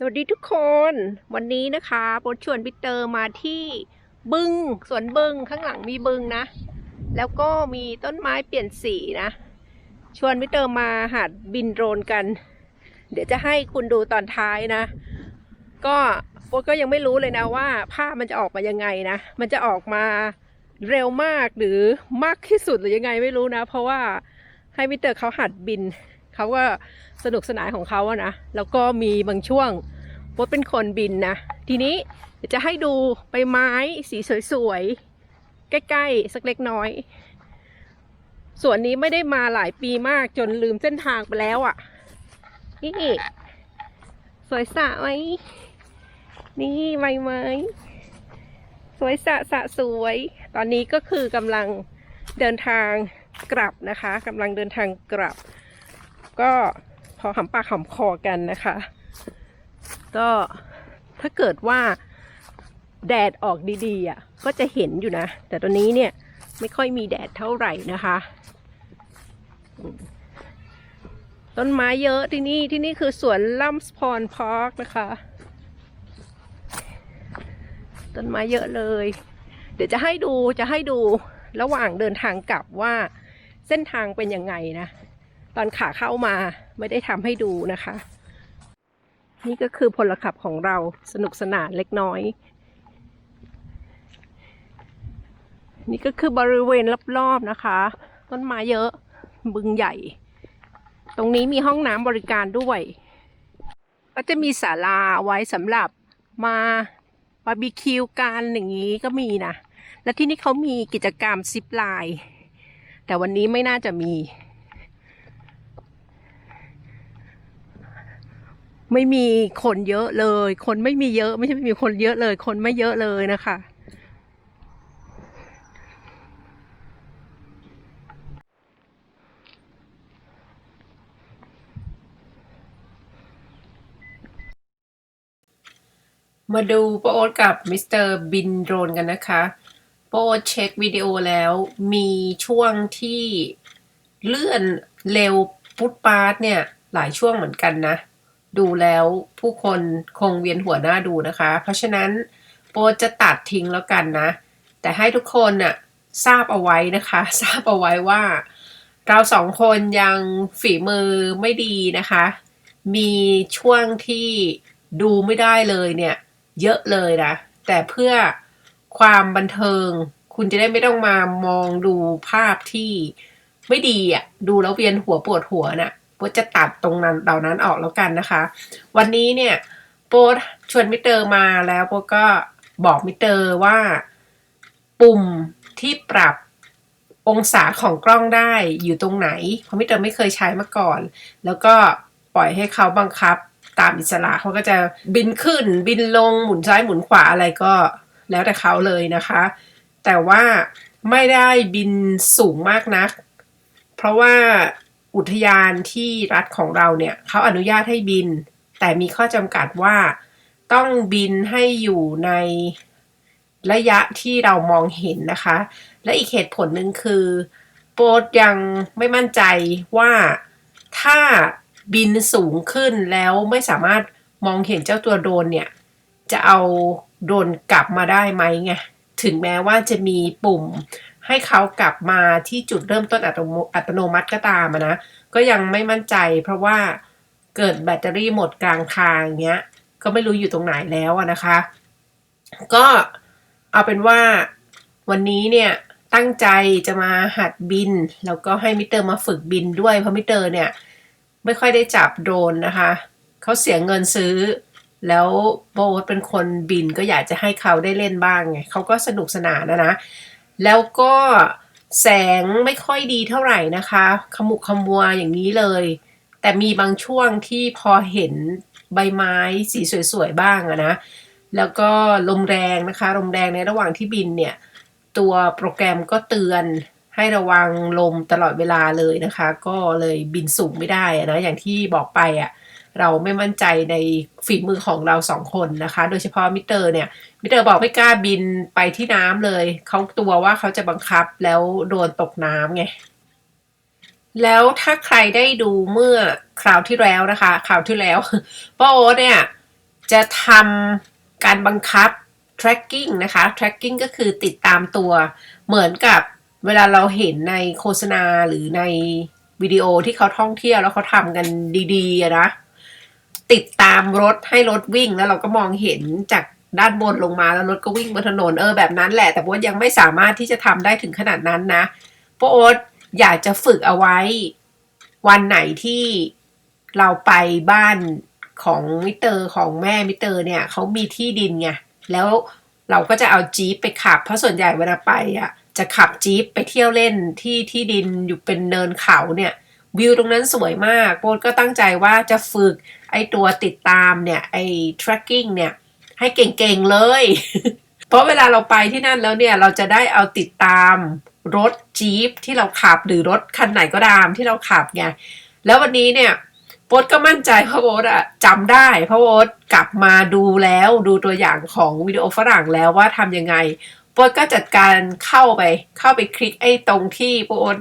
สวัสดีทุกคนวันนี้นะคะโปรชวนพี่เตอร์มาที่บึงสวนบึงข้างหลังมีบึงนะ แล้วก็มีต้นไม้เปลี่ยนสีนะ ชวนพี่เตอร์มาหัดบินโดรนกัน เดี๋ยวจะให้คุณดูตอนท้ายนะ ก็โปก็ยังไม่รู้เลยนะว่าภาพมันจะออกมายังไงนะ มันจะออกมาเร็วมากหรือมากที่สุดหรือยังไงไม่รู้นะ เพราะว่าให้พี่เตอร์เขาหัดบินเขาก็สนุกสนานของเขาอะนะ แล้วก็มีบางช่วง โป๊เป็นคนบินนะ ทีนี้จะให้ดูใบไม้สีสวยๆ ใกล้ๆ สักเล็กน้อย ส่วนนี้ไม่ได้มาหลายปีมากจนลืมเส้นทางไปแล้วอะ นี่ สวยสะไหมนี่ใบไม้สวยสะสะสวย ตอนนี้ก็คือกำลังเดินทางกลับนะคะกำลังเดินทางกลับ ก็พอหำปากหำคอกันนะคะ ก็ถ้าเกิดว่าแดดออกดีๆอะก็จะเห็นอยู่นะ แต่ตอนนี้เนี่ยไม่ค่อยมีแดดเท่าไหร่นะคะ ต้นไม้เยอะที่นี่ที่นี่คือสวนลัมส์พอนพาร์คนะคะ ต้นไม้เยอะเลย เดี๋ยวจะให้ดูจะให้ดูระหว่างเดินทางกลับว่าเส้นทางเป็นยังไงนะ ตอนขาเข้ามาไม่ได้ทำให้ดูนะคะ นี่ก็คือพลขับของเราสนุกสนานเล็กน้อย นี่ก็คือบริเวณรอบๆนะคะ ต้นไม้เยอะบึงใหญ่ ตรงนี้มีห้องน้ำบริการด้วย ก็จะมีศาลาไว้สำหรับมาบาร์บีคิวกันอย่างนี้ก็มีนะ และที่นี่เขามีกิจกรรมซิปไลน์แต่วันนี้ไม่น่าจะมี ไม่มีคนเยอะเลย คนไม่มีเยอะ ไม่ใช่ไม่มีคนเยอะเลย คนไม่เยอะเลยนะคะมาดูโปโอ๊ตกับมิสเตอร์บินโดรนกันนะคะโปโอ๊ตเช็ควิดีโอแล้วมีช่วงที่เลื่อนเร็วฟุตปาร์ตเนี่ย หลายช่วงเหมือนกันนะ ดูแล้วผู้คนคงเวียนหัวหน้าดูนะคะ เพราะฉะนั้นโปรจะตัดทิ้งแล้วกันนะ แต่ให้ทุกคนน่ะทราบเอาไว้นะคะ ทราบเอาไว้ว่า เราสองคนยังฝีมือไม่ดีนะคะ มีช่วงที่ดูไม่ได้เลยเนี่ย เยอะเลยนะ แต่เพื่อความบันเทิง คุณจะได้ไม่ต้องมามองดูภาพที่ไม่ดีอะ ดูแล้วเวียนหัวปวดหัวน่ะ โปจะตัดตรงนั้นเหล่านั้นออกแล้วกันนะคะ วันนี้เนี่ยโปชวนมิเตอร์มาแล้วโปก็บอกมิเตอร์ว่าปุ่มที่ปรับองศาของกล้องได้อยู่ตรงไหนเพราะมิเตอร์ไม่เคยใช้มาก่อน แล้วก็ปล่อยให้เขาบังคับตามอิสระเขาก็จะบินขึ้นบินลงหมุนซ้ายหมุนขวาอะไรก็แล้วแต่เขาเลยนะคะ แต่ว่าไม่ได้บินสูงมากนัก เพราะว่า อุทยานที่รัฐของเราเนี่ยเขาอนุญาตให้บิน แต่มีข้อจำกัดว่าต้องบินให้อยู่ในระยะที่เรามองเห็นนะคะ และอีกเหตุผลหนึ่งคือโปรดยังไม่มั่นใจว่าถ้าบินสูงขึ้นแล้วไม่สามารถมองเห็นเจ้าตัวโดนเนี่ย จะเอาโดนกลับมาได้ไหมไงถึงแม้ว่าจะมีปุ่ม ให้เขากลับมาที่จุดเริ่มต้นอัตโนมัติก็ตามนะ ก็ยังไม่มั่นใจ เพราะว่าเกิดแบตเตอรี่หมดกลางทางเนี้ย ก็ไม่รู้อยู่ตรงไหนแล้วนะคะ ก็เอาเป็นว่าวันนี้เนี่ยตั้งใจจะมาหัดบิน แล้วก็ให้มิเตอร์มาฝึกบินด้วย เพราะมิเตอร์เนี่ยไม่ค่อยได้จับโดรนนะคะ เขาเสียเงินซื้อ แล้วโบทเป็นคนบินก็อยากจะให้เขาได้เล่นบ้างไงเขาก็สนุกสนานนะนะ แล้วก็แสงไม่ค่อยดีเท่าไหร่นะคะ ขมุกขมัวอย่างนี้เลย แต่มีบางช่วงที่พอเห็นใบไม้สีสวยๆบ้างอะนะ แล้วก็ลมแรงนะคะ ลมแรงในระหว่างที่บินเนี่ย ตัวโปรแกรมก็เตือนให้ระวังลมตลอดเวลาเลยนะคะ ก็เลยบินสูงไม่ได้นะ อย่างที่บอกไปอะ่ะ เราไม่มั่นใจในฝีมือของเราสองคนนะคะ โดยเฉพาะมิเตอร์เนี่ย มิเตอร์บอกไม่กล้าบินไปที่น้ำเลย เขาตัวว่าเขาจะบังคับแล้วโดนตกน้ำไง แล้วถ้าใครได้ดูเมื่อคราวที่แล้วนะคะคราวที่แล้วป้าโอ๊ตเนี่ย จะทำการบังคับ tracking นะคะ tracking ก็คือติดตามตัว เหมือนกับเวลาเราเห็นในโฆษณาหรือในวิดีโอที่เขาท่องเที่ยวแล้วเขาทำกันดีๆนะ ติดตามรถให้รถวิ่งแล้วเราก็มองเห็นจากด้านบนลงมาแล้วรถก็วิ่งบนถนนเออแบบนั้นแหละ แต่ว่ายังไม่สามารถที่จะทำได้ถึงขนาดนั้นนะโปโอ๊ตอยากจะฝึกเอาไว้ วันไหนที่เราไปบ้านของมิเตอร์ของแม่มิเตอร์เนี่ยเขามีที่ดินไงแล้วเราก็จะเอาจี๊ปไปขับ เพราะส่วนใหญ่เวลาไปอะจะขับจี๊ปไปเที่ยวเล่นที่ที่ดินอยู่เป็นเนินเขาเนี่ย วิวตรงนั้นสวยมากโบทก็ตั้งใจว่าจะฝึกไอตัวติดตามเนี่ยไอ tracking เนี่ยให้เก่งๆเลย เพราะเวลาเราไปที่นั่นแล้วเนี่ยเราจะได้เอาติดตามรถจี๊ปที่เราขับหรือรถคันไหนก็ตามที่เราขับไงแล้ววันนี้เนี่ยโบ๊ทก็มั่นใจเพราะโบ๊ทอะจำได้เพราะโบ๊ทกลับมาดูแล้วดูตัวอย่างของวิดีโอฝรั่งแล้วว่าทำยังไงโบ๊ทก็จัดการเข้าไป เข้าไปคลิกไอ้ตรงที่โบ๊ท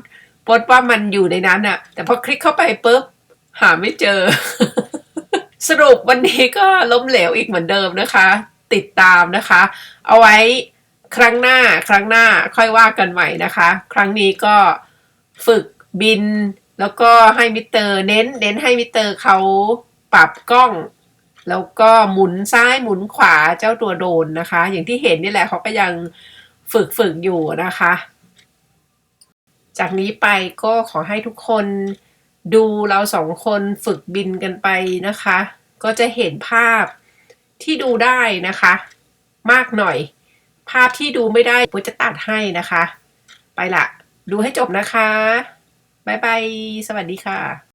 โบ๊ทว่ามันอยู่ในนั้นอะแต่พอคลิกเข้าไปปุ๊บหาไม่เจอ สรุปวันนี้ก็ล้มเหลวอีกเหมือนเดิมนะคะ ติดตามนะคะ เอาไว้ครั้งหน้าครั้งหน้าค่อยว่ากันใหม่นะคะ ครั้งนี้ก็ฝึกบิน แล้วก็ให้มิสเตอร์เน้นเน้นให้มิสเตอร์เขาปรับกล้อง แล้วก็หมุนซ้ายหมุนขวาเจ้าตัวโดนนะคะ อย่างที่เห็นนี่แหละเขาก็ยังฝึกฝึกอยู่นะคะ จากนี้ไปก็ขอให้ทุกคนดูเราสองคนฝึกบินกันไปนะคะ ก็จะเห็นภาพที่ดูได้นะคะ มากหน่อย ภาพที่ดูไม่ได้ผมจะตัดให้นะคะ ไปละ ดูให้จบนะคะ บ๊ายบาย สวัสดีค่ะ